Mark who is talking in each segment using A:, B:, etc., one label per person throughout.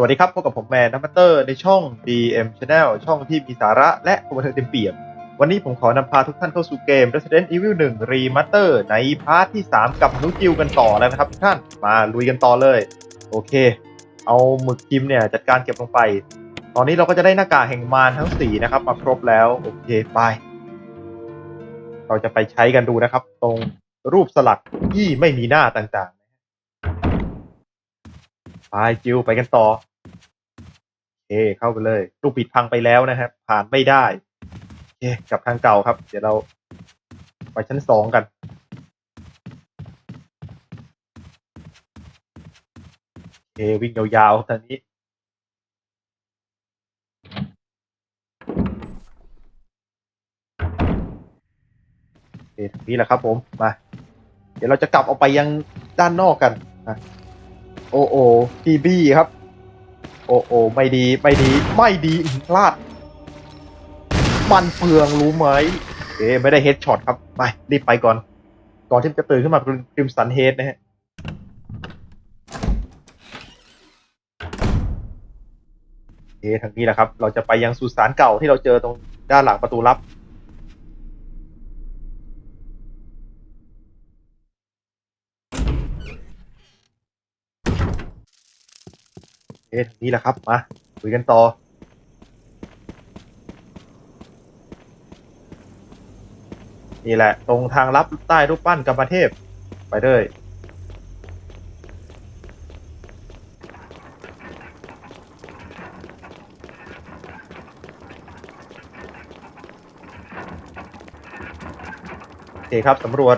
A: สวัสดีครับพบกับผมแมนนัมเตอร์ในช่อง DM Channel ช่องที่มีสาระและความบันเทิงเต็มเปี่ยม วันนี้ผมขอนำพาทุกท่านเข้าสู่เกม Resident Evil 1 Remaster ในพาร์ทที่ 3 กับนุจิวกันต่อแล้วนะครับทุกท่านมาลุยกันต่อเลย โอเค เอาหมึกกิมเนี่ย จัดการเก็บลงไป ตอนนี้เราก็จะได้หน้ากากแห่งมารทั้ง 4 นะครับ มาครบแล้ว โอเคไป เราจะไปใช้กันดูนะครับ ตรงรูปสลักที่ไม่มีหน้าต่าง ไปจิวไปกันต่อเคเข้าไปเลย ลูกปิดพังไปแล้วนะครับ ผ่านไม่ได้เคกลับทางเก่าครับ เดี๋ยวเราไปชั้นสองกัน เควิ่งยาวๆทางนี้เคทางนี้แหละครับผม มา เดี๋ยวเราจะกลับออกไปยังด้านนอกกันนะ โอโอพีบี้ครับ โอ้โอ้ไม่ดีไม่ดีไม่ดีพลาด มันเปลืองรู้ไหมเอ๊ไม่ได้เฮดช็อตครับ ไป รีบไปก่อน ก่อนที่จะตื่นขึ้นมาเป็นคริมสันเฮดนะฮะเอทางนี้แหละครับ เราจะไปยังสุสานเก่าที่เราเจอตรงด้านหลังประตูลับ เอ๊ะทางนี้แหละครับ มาคุยกันต่อ นี่แหละ ตรงทางลับใต้รูปปั้นกรรมเทพ ไปเลยโอเคครับสำรวจ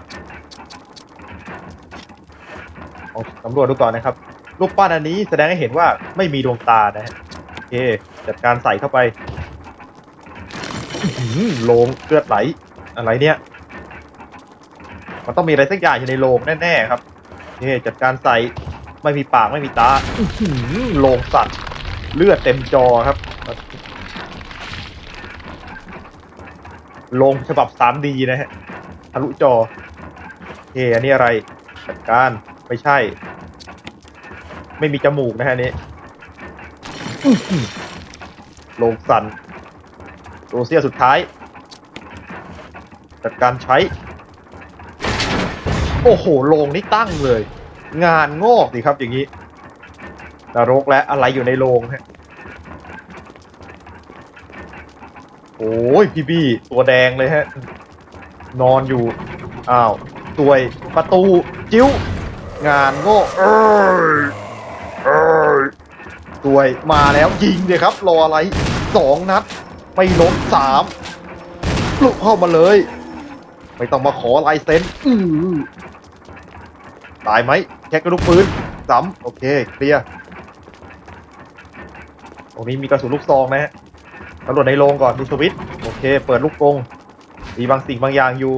A: ลองสำรวจดูก่อนนะครับ รูปปั้นอันนี้แสดงให้เห็นว่าไม่มีดวงตานะฮะโอเคจัดการใส่เข้าไปอื้อหือโลงเลือดไหล อะไรเนี่ย มันต้องมีอะไรสักอย่างอยู่ในโลงแน่ๆครับโอเคจัดการใส่ไม่มีปากไม่มีตาอื้อหือโลงสั่นเลือดเต็มจอครับโลงฉบับ 3D นะฮะทะลุจอโอเคอันนี้อะไรจัดการไม่ใช่ ไม่มีจมูกนะฮะนี้โลงสันโรเซียสุดท้ายจัดการใช้ โอ้โหโลงนี่ตั้งเลย งานงอกดีครับอย่างนี้นรกและอะไรอยู่ในโลงฮะโอ้ยพี่บี้ตัวแดงเลยฮะ นอนอยู่ อ้าว ตัวยประตู จิ้ว งานงอกเอ้ย เอ้ยสวยมาแล้วยิงเลยครับ รออะไรสองนัดไม่ล้มสามลุกเข้ามาเลย ไม่ต้องมาขอลายเซ็นอือตายไหมแค่กระดูกปืนซ้ำโอเคเคลียร์ตรงนี้มีกระสุนลูกซองนะฮะตำรวจในโรงก่อนดูสวิตช์โอเค เปิดลูกกรงมีบางสิ่งบางอย่างอยู่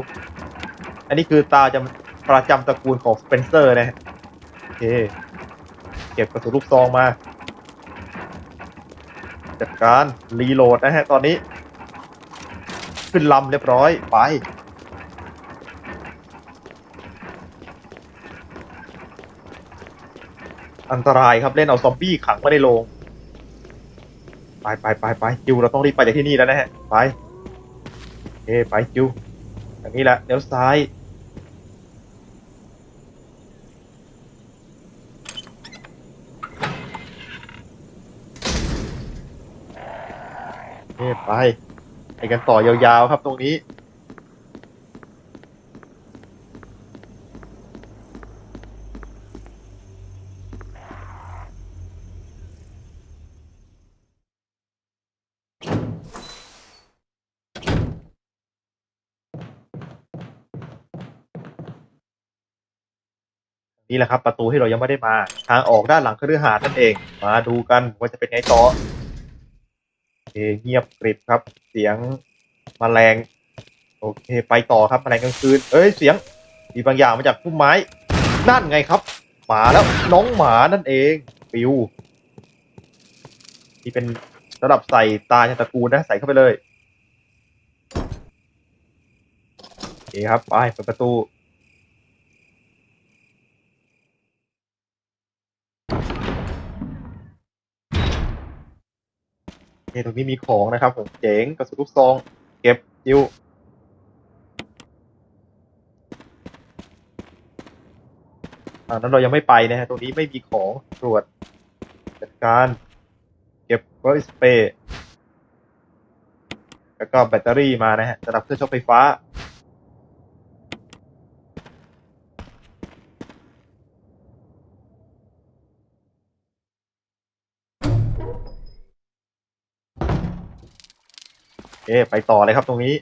A: อันนี้คือตาจำประจำตระกูลของสเปนเซอร์นะฮะโอเค เก็บกระสุนลูกซองมา จัดการรีโหลดนะฮะตอนนี้ ขึ้นลำเรียบร้อยไป อันตรายครับเล่นเอาซอมบี้ขังไว้ในโรงไปไปไปไปจิวเราต้องรีบไปจากที่นี่แล้วนะฮะไปโอไปจิวอย่างนี้แหละเดี๋ยวซ้าย เทพ ไปไปกันต่อยาวๆครับตรงนี้นี่แหละครับประตูที่เรายังไม่ได้มา ทางออกด้านหลังคฤหาสน์นั่นเอง มาดูกันว่าจะเป็นไงต่อโอ เคเงียบกริบครับ เสียงมแมลง โอเค ไปต่อครับแมลงกลางคืน เอ้ย เสียง มีบางอย่างมาจากพุ่มไม้ นั่นไงครับ หมาแล้วน้องหมานั่นเองปิวที่เป็นระดับใส่ตาชาตะกูลนะ ใส่เข้าไปเลยโอเคครับ ไปเปิดประตู โนี่ตรงนี้มีของนะครับผมเจ๋งกระสุนลูกซอง เก็บจิวอ่านั้นเรายังไม่ไปนะฮะตรงนี้ไม่มีของตรวจจัดการ เก็บรถสเปรย์แล้วก็แบตเตอรี่มานะฮะสำหรับเครื่องช็อตไฟฟ้า ไปต่อเลยครับตรงนี้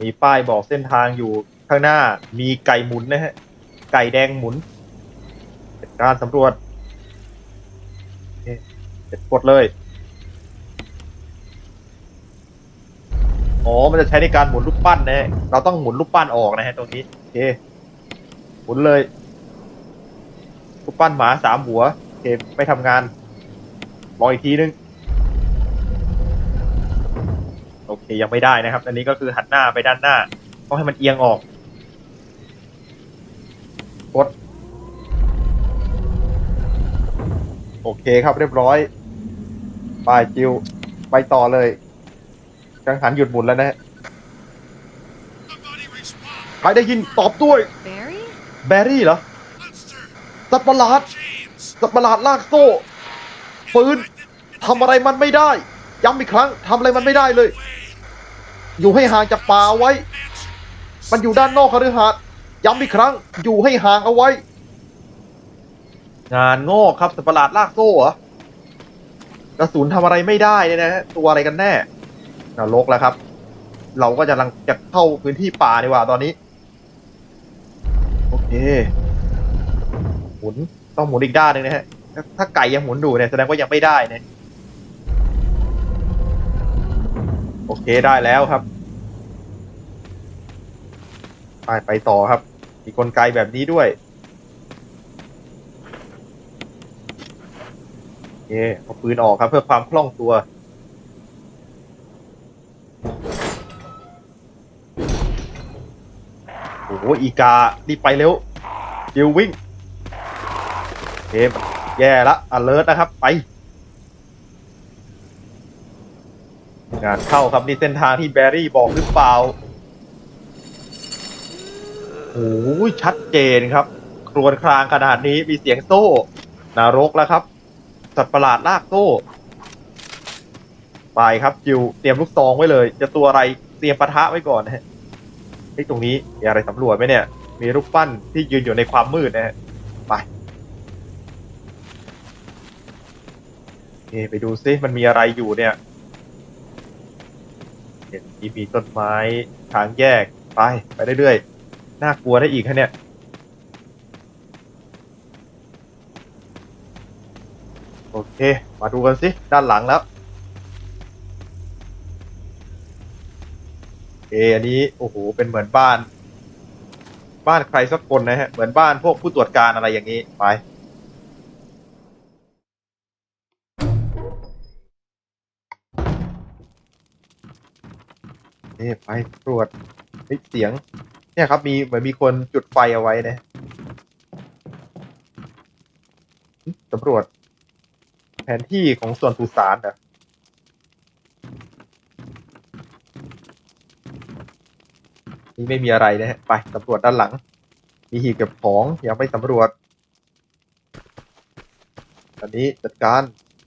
A: มีป้ายบอกเส้นทางอยู่ข้างหน้ามีไก่หมุนนะฮะ ไก่แดงหมุนการสำรวจเสร็จกดเลย อ๋อ มันจะใช้ในการหมุนลูกปั้นนะฮะ เราต้องหมุนลูกปั้นออกนะฮะตรงนี้โอเคหมุนเลยลูกปั้นหมาสามหัวโอเคไม่ทำงานลองอีกทีนึง โอเคยังไม่ได้นะครับ อันนี้ก็คือหันหน้าไปด้านหน้าต้องให้มันเอียงออก กด โอเคครับเรียบร้อยไปจิว ไปต่อเลยกังหันหยุดหมุนแล้วนะฮะ
B: Somebody respond.
A: ใครได้ยินตอบด้วย
C: Barry?
A: แบรี่เหรอ
B: Monster.
A: สัตว์ประหลาด
B: James.
A: สัตว์ประหลาดลากโซ่ปืนทำอะไรมันไม่ได้ ย้ำอีกครั้งทำอะไรมันไม่ได้เลย อยู่ให้ห่างจากป่าไว้ มันอยู่ด้านนอกคฤหาสน์ย้ำอีกครั้ง อยู่ให้ห่างเอาไว้ งานงอกครับสัตว์ประหลาดลากโซ่เหรอกระสุนทำอะไรไม่ได้เนี่ยนะฮะตัวอะไรกันแน่นรกแล้วครับ เราก็จะลังจะเข้าพื้นที่ป่าดีกว่าตอนนี้ โอเค หมุนต้องหมุนอีกด้านหนึ่งนะฮะ ถ้าถ้าไก่ยังหมุนอยู่เนี่ยแสดงว่ายังไม่ได้เนี่ย โอเคได้แล้วครับไปไปต่อครับ มีกลไกแบบนี้ด้วยโอเคเอาปืนออกครับเพื่อความคล่องตัวโอ้โหอีการีบไปเร็วดิววิ่งเกมแย่ละ alert นะครับไป งานเข้าครับนี่เส้นทางที่แบรี่บอกหรือเปล่าโอ้ยชัดเจนครับ ครวญครางขนาดนี้มีเสียงโซ่นรกแล้วครับ สัตว์ประหลาดลากโซ่ ไปครับจิวเตรียมลูกซองไว้เลย จะตัวอะไรเตรียมปะทะไว้ก่อนนะฮะเฮ้ตรงนี้มีอะไรสำรวจไหมเนี่ย มีรูปปั้นที่ยืนอยู่ในความมืดนะฮะไปโอเคไปดูซิมันมีอะไรอยู่เนี่ย ห็นที่มีต้นไม้ทางแยกไปไปเรื่อยๆน่ากลัวได้อีกฮะเนี่ยโอเค มาดูกันสิด้านหลังแล้วเออันนี้โอ้โหเป็นเหมือนบ้าน บ้านใครสักคนนะฮะเหมือนบ้านพวกผู้ตรวจการอะไรอย่างนี้ไป เอ๊ะไปตรวจเฮ้ยเสียง เนี่ยครับมีเหมือนมีคนจุดไฟเอาไว้นะสำรวจ แผนที่ของส่วนสุสานเหรอนี่ไม่มีอะไรนะฮะไปสำรวจด้านหลัง มีหีบเก็บของยังไม่สำรวจ อันนี้จัดการ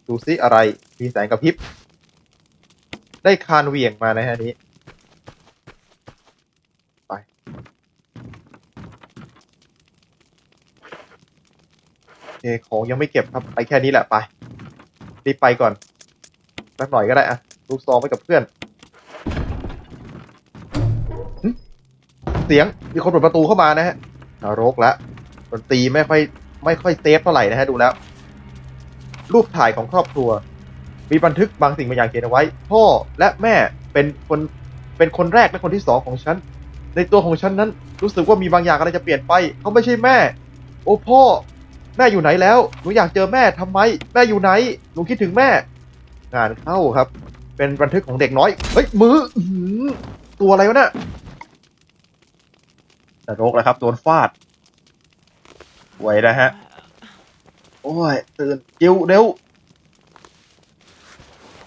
A: ดูซิอะไรมีแสงกระพริบ ได้คานเวียงมานะฮะอันนี้ โอ เคของยังไม่เก็บครับไปแค่นี้แหละไปรีบไปก่อนสักหน่อยก็ได้อะลูกซองไว้กับเพื่อนเสียงมีคนเปิดประตูเข้ามานะฮะนรกล้วดนตรีไม่ค่อยไม่ค่อยเซฟเท่าไหร่นะฮะดูแล้ว รูปถ่ายของครอบครัว มีบันทึกบางสิ่งบางอย่างเขียนเอาไว้ พ่อและแม่เป็นคนเป็นคนแรกและคนที่สองของฉัน ในตัวของฉันนั้น รู้สึกว่ามีบางอย่างอะไรจะเปลี่ยนไป เขาไม่ใช่แม่ โอ้พ่อ แม่อยู่ไหนแล้ว หนูอยากเจอแม่ทำไม แม่อยู่ไหน หนูคิดถึงแม่ งานเข้าครับ เป็นบันทึกของเด็กน้อย เฮ้ย มือตัวอะไรวะเนี่ยนรกแล้วครับ โดนฟาดไหวนะฮะ โอ้ย ตื่นจิ้วเร็ว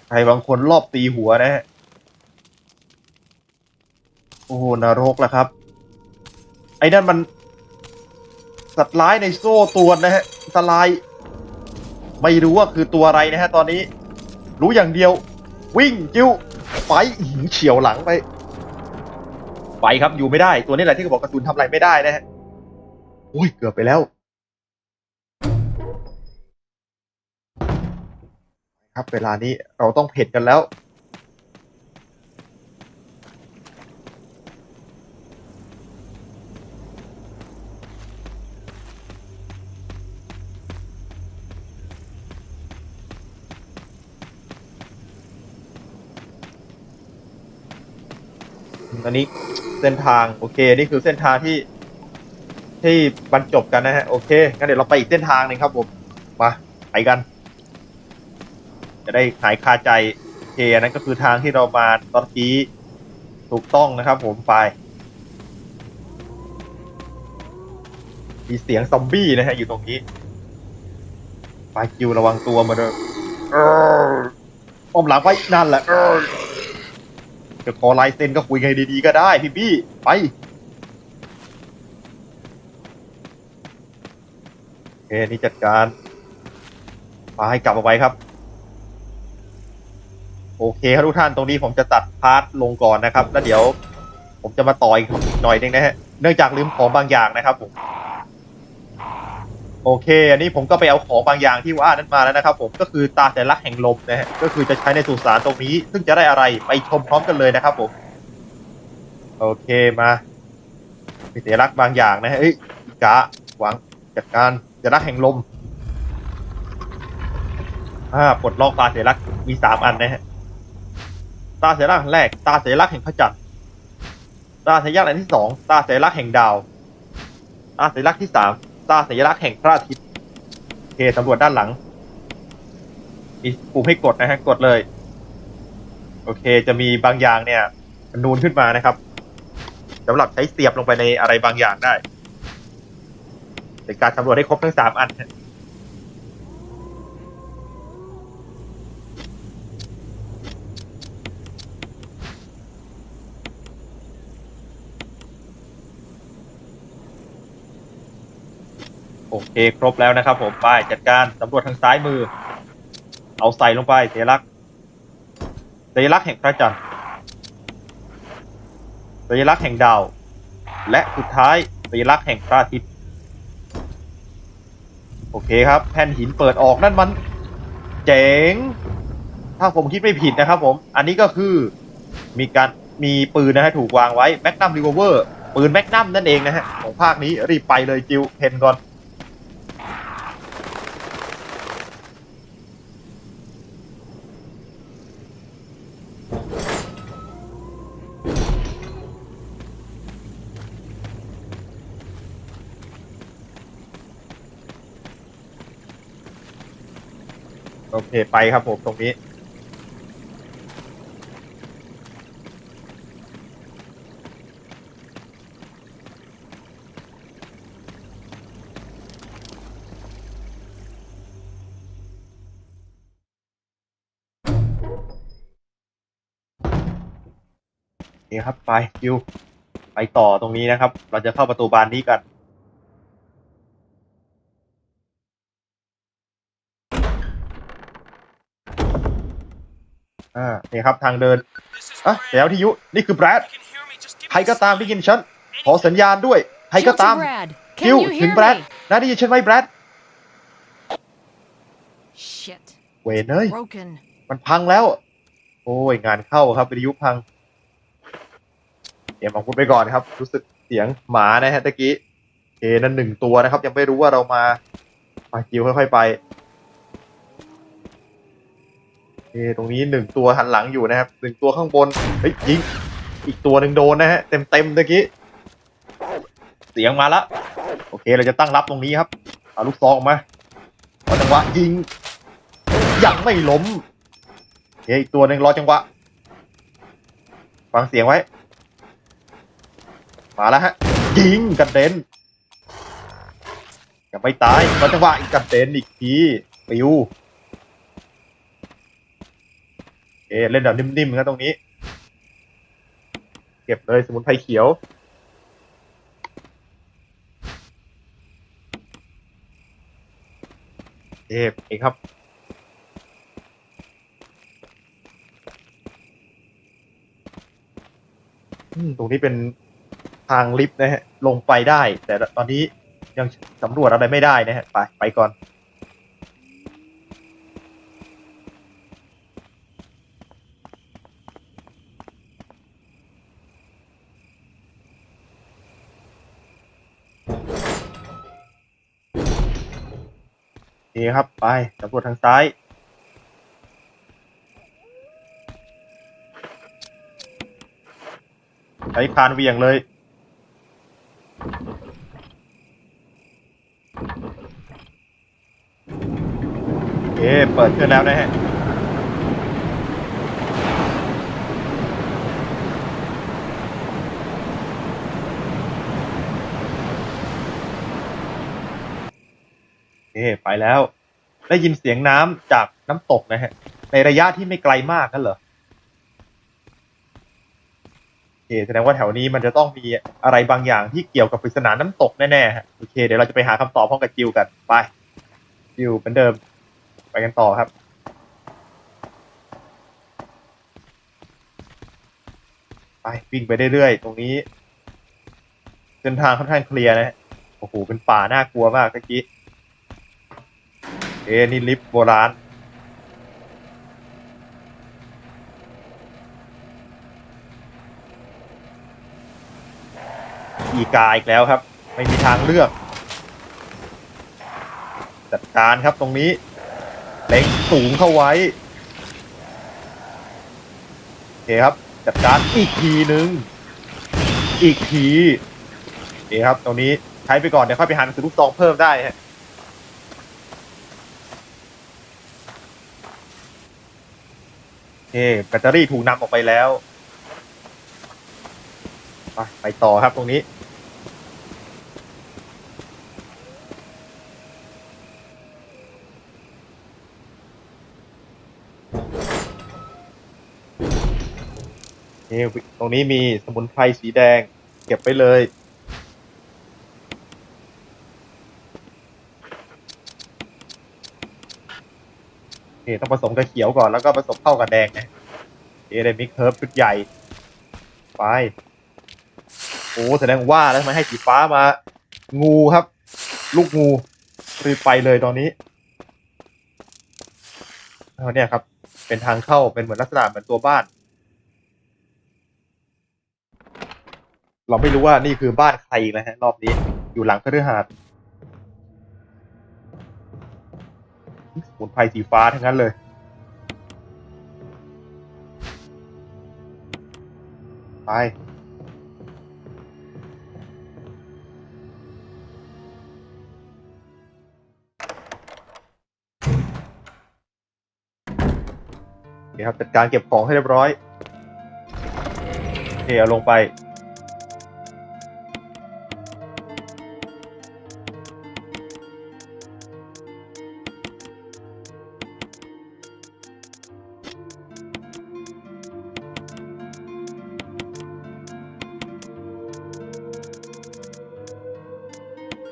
A: ใครบางคนรอบตีหัวนะฮะ โอ้โหนรกแล้วครับ ไอ้นั่นมัน สัตว์ร้ายในโซ่ตรวนนะฮะอันตรายไม่รู้ว่าคือตัวอะไรนะฮะตอนนี้ รู้อย่างเดียว วิ่งจิ้วไปหือเฉียวหลังไป ไปครับอยู่ไม่ได้ ตัวนี้แหละที่เขาบอกกระสุนทำอะไรไม่ได้นะฮะอุ้ยเกือบไปแล้วครับเวลานี้เราต้องเผ็ดกันแล้ว อันนี้เส้นทางโอเค นี่คือเส้นทางที่ ที่บรรจบกันนะฮะโอเคงั้นเดี๋ยวเราไปอีกเส้นทางหนึ่งครับผมมาไปกัน จะได้หายคาใจโอเคอันนั้นก็คือทางที่เรามาตอนกี้ถูกต้องนะครับผมไปมีเสียงซอมบี้นะฮะอยู่ตรงนี้ไปคิวระวังตัวมาด้วยออ้อมหลังไว้นั่นแหละ จะขอลายเซ็นก็คุยกันดีๆก็ได้พี่บี้ไปโอเคนี่จัดการไปให้กลับมาไว้ครับ โอเคครับทุกท่านตรงนี้ผมจะตัดพาร์ทลงก่อนนะครับ แล้วเดี๋ยว ผมจะมาต่ออีกหน่อยหนึงนะฮะเนื่องจากลืมของบางอย่างนะครับผม โอเค อันนี้ผมก็ไปเอาของบางอย่างที่ว่านั้นมาแล้วนะครับ ผมก็คือตาแต่ลักแห่งลมนะฮะก็คือจะใช้ในสุสานตรงนี้ ซึ่งจะได้อะไรไปชมพร้อมกันเลยนะครับผม โอเคมามีสัญลักบางอย่างนะฮะเอ้ยกาหวังจัดการสัญลักแห่งลมอ่าปลดล็อกตาเสลักมีสามอันนะฮะตาเสลักแรก ตาเสลักแห่งพระจันทร์ตาเสลักอันที่สองตาเสลักแห่งดาวตาเสลักที่สาม ตาสัญลักษณ์แห่งพระอาทิตย์โอเคสำรวจด้านหลัง มีปุ่มให้กดนะฮะ กดเลย โอเค จะมีบางอย่างเนี่ยมันนูนขึ้นมานะครับสำหรับใช้เสียบลงไปในอะไรบางอย่างได้ในการสำรวจให้ครบทั้งสามอัน โอเคครบแล้วนะครับ ผมไปจัดการสำรวจทางซ้ายมือ เอาใส่ลงไปเสยลักษณ์สัญลักษณ์แห่งพระจันทร์สัญลักษณ์แห่งดาว และสุดท้ายสัญลักษณ์แห่งพระอาทิตย์ โอเคครับ แผ่นหินเปิดออกนั่นมัน เจ๋ง ถ้าผมคิดไม่ผิดนะครับผม อันนี้ก็คือมีการมีปืนนะฮะถูกวางไว้แมกนัมรีเวอร์ปืนแมกนัมนั่นเองนะฮะของภาคนี้รีบไปเลยจิวเพนก่อน โอเคไปครับผมตรงนี้โอเคครับไปคิวไปต่อตรงนี้นะครับ เราจะเข้าประตูบานนี้กัน อ่าเนี่ยครับทางเดินอะแล้วที่ยุนี่คือแบรดใครก็ตามที่ยินฉันขอสัญญาณด้วยใครก็ตาม
B: Brad.
A: คิว
B: Can you
A: ถึง
B: hear
A: แบรด
B: me?
A: นะได้ยินฉันไหมแบรด
B: Shit.
A: เวนเอ้ย
B: Broken.
A: มันพังแล้ว โอ้ยงานเข้าครับวิทยุพังเดี๋ยวมาพูดไปก่อนครับ รู้สึกเสียงหมานะฮะตะกี้เคนั่นหนึ่งตัวนะครับ ยังไม่รู้ว่าเรามาไปคิวค่อยๆไปเค ตรงนี้หนึ่งตัวหันหลังอยู่นะครับหนึ่งตัวข้างบนเฮ้ยยิงอีกตัวหนึ่งโดนนะฮะเต็มเต็มตะกี้เสียงมาแล้วโอเคเราจะตั้งรับตรงนี้ครับเอาลูกซองออกมาเอาจังหวะยิงยังไม่ล้มเฮ้ยอีกตัวหนึ่งรอจังหวะฟังเสียงไว้ มาแล้วฮะยิงกระเด็นยังไม่ตายรอจังหวะอีกกระเด็นอีกทีปิว เอะเล่นแบบนิ่มๆนะตรงนี้ เก็บเลยสมุนไพรเขียวเอะเองครับ ตรงนี้เป็นทางลิฟต์นะฮะ ลงไปได้ แต่ตอนนี้ยังสำรวจอะไรไม่ได้นะฮะ ไป ไปก่อน นี่ครับ ไปสำรวจทางซ้าย ใช้คานเวียงเลย เอ๊เปิดขึ้นแล้วนะฮะ ไปแล้ว ได้ยินเสียงน้ำจากน้ำตกนะฮะ ในระยะที่ไม่ไกลมากนั่นเหรอโอเคแสดงว่าแถวนี้มันจะต้องมีอะไรบางอย่างที่เกี่ยวกับปริศนาน้ำตกแน่ๆฮะโอเค เดี๋ยวเราจะไปหาคำตอบพร้อมกับจิวกันไปจิวเหมือนเดิม ไปกันต่อครับไปวิ่งไปเรื่อยๆ ตรงนี้เส้นทางค่อนข้างเคลียร์นะฮะโอ้โห เป็นป่าน่ากลัวมากเมื่อกี้ เอ๊นี่ลิฟต์โบราณอีกาอีกแล้วครับ ไม่มีทางเลือก จัดการครับตรงนี้ เล็งสูงเข้าไว้โอเคครับ จัดการอีกทีหนึ่งอีกทีโอเคครับ ตรงนี้ใช้ไปก่อน เดี๋ยวค่อยไปหาหนังสือลูกซองเพิ่มได้ฮะ โอเค แบตเตอรี่ถูกนำออกไปแล้ว ไปไปต่อครับตรงนี้ นี่ตรงนี้มีสมุนไพรสีแดง เก็บไปเลย นี่ต้องผสมกับเขียวก่อนแล้วก็ผสมเข้ากับแดงนะเอเดมิกเฮิร์บชุดใหญ่ ไป โอ้แสดงว่าแล้วทำไมให้สีฟ้ามา งูครับ ลูกงูคือไปเลยตอนนี้เนี่ยครับ เป็นทางเข้าเป็นเหมือนลักษณะเหมือนตัวบ้าน เราไม่รู้ว่านี่คือบ้านใครนะฮะรอบนี้อยู่หลังคฤหาส สมุนไพรสีฟ้าทั้งนั้นเลย ไปโอเคครับจัดการเก็บของให้เรียบร้อยโอเคเอาลงไป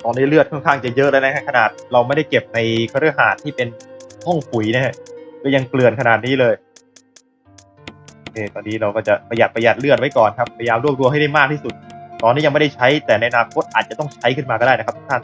A: ตอนนี้เลือดค่อนข้างจะเยอะแล้วนะฮะขนาดเราไม่ได้เก็บในคฤหาดที่เป็นห้องปุ๋ยนะฮะก็ยังเกลื่อนขนาดนี้เลยเอตอนนี้เราก็จะประหยัดประหยัดเลือดไว้ก่อนครับพยายามรวบรวมให้ได้มากที่สุด ตอนนี้ยังไม่ได้ใช้แต่ในอนาคตอาจจะต้องใช้ขึ้นมาก็ได้นะครับทุกท่าน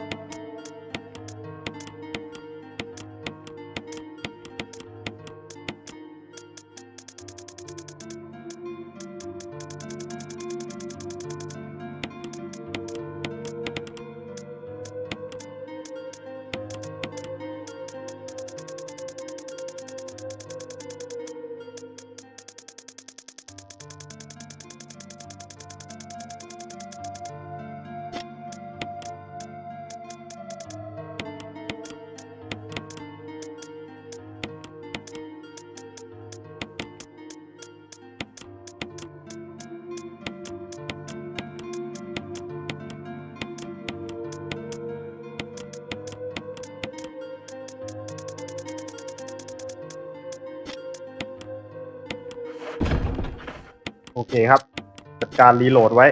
A: เคครับ จัดการรีโหลดไว้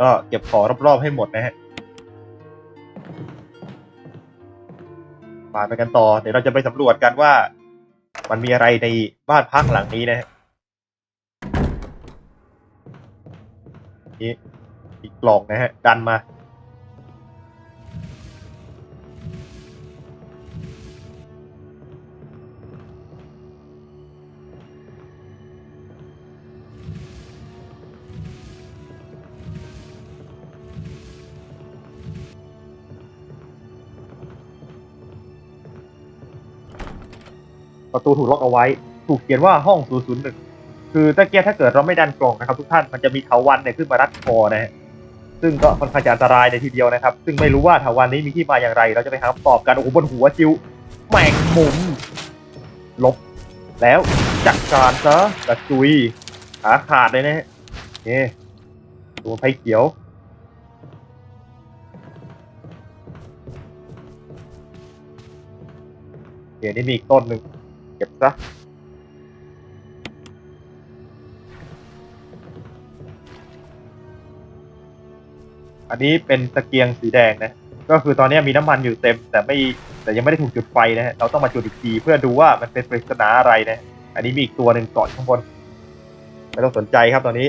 A: ก็เก็บของรอบๆให้หมดนะฮะมาไปกันต่อ เดี๋ยวเราจะไปสำรวจกันว่า มันมีอะไรในบ้านพักหลังนี้นะฮะนี่อีกกล่องนะฮะ ดันมา ประตูถูกล็อกเอาไว้ ถูกเขียนว่าห้อง 001 คือตะเกียถ้าเกิดเราไม่ดันกล่องนะครับ ทุกท่านมันจะมีเถาวันเนี่ยขึ้นมารัดคอนะฮะซึ่งก็ค่อนข้างจะอันตรายในทีเดียวนะครับ ซึ่งไม่รู้ว่าเถาวันนี้มีที่มาอย่างไร เราจะไปหาคำตอบกันโอ้โหบนหัวจิวแมงมุมลบแล้วจัดการซะกระจุยขาขาดเลยนะฮะนี่ตัวไฟเขียวเดี๋ยวนี้มีอีกต้นหนึ่ง ก็บซะอันนี้เป็นตะเกียงสีแดงนะ ก็คือตอนนี้มีน้ำมันอยู่เต็ม แต่ไม่แต่ยังไม่ได้ถูกจุดไฟนะฮะ เราต้องมาจุดอีกทีเพื่อดูว่ามันเป็นปริศนาอะไรนะ อันนี้มีอีกตัวหนึ่งเกาะข้างบน ไม่ต้องสนใจครับตอนนี้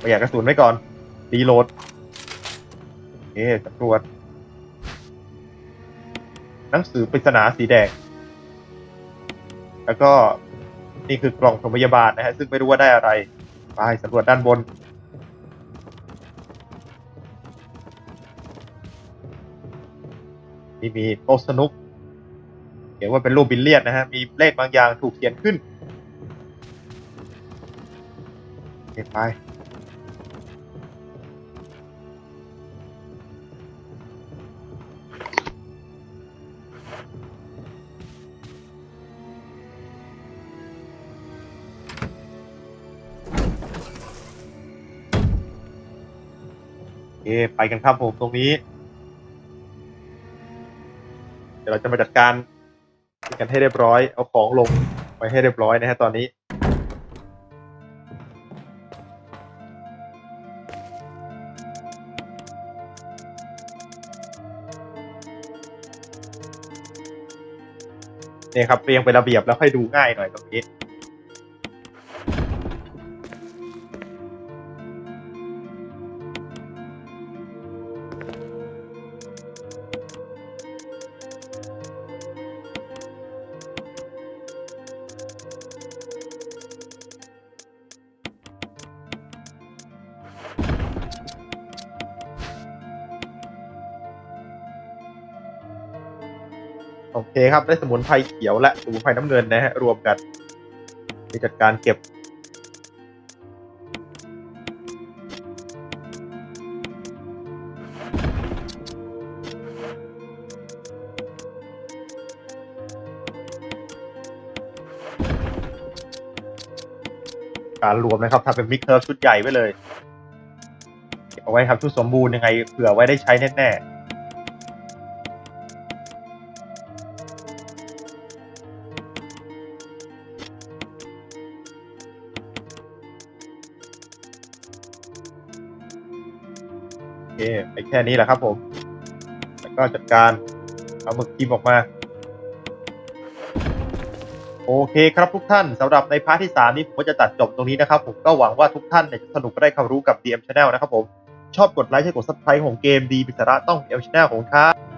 A: ประหยัดกระสุนไว้ก่อนรีโหลดเอ๊สำรวจหนังสือปริศนาสีแดง แล้วก็นี่คือกล่องสมพยาบาลนะฮะซึ่งไม่รู้ว่าได้อะไร ไปสำรวจด้านบน นี่มีโต๊ะสนุกเขียนว่าเป็นรูปบิลเลียนนะฮะ มีเลขบางอย่างถูกเขียนขึ้นเก็บไป ไปกันครับผมตรงนี้ เดี๋ยวเราจะมาจัดการกันให้เรียบร้อย เอาของลงไว้ให้เรียบร้อยนะฮะตอนนี้เนี่ยครับเรียงเป็นระเบียบแล้วค่อยดูง่ายหน่อยตรงนี้ ครับ ได้สมุนไพรเขียวและสมุนไพรน้ำเงินนะฮะรวมกันที่จัดการเก็บ การรวมนะครับทำเป็นมิกเคิร์ฟชุดใหญ่ไว้เลย เก็บเอาไว้ครับชุดสมบูรณ์ยังไงเผื่อไว้ได้ใช้แน่ๆ ไปแค่นี้แหละครับผม แล้วก็จัดการเอาหมึกกิมออกมา โอเคครับทุกท่านสำหรับในพาร์ทที่ 3 นี้ผมก็จะตัดจบตรงนี้นะครับ ผมก็หวังว่าทุกท่านเนี่ยจะสนุกได้ความรู้กับ DM Channel นะครับผม ชอบกดไลค์ใช่กด Subscribe ของเกมดีมิสาระต้อง DM Channel ของครับ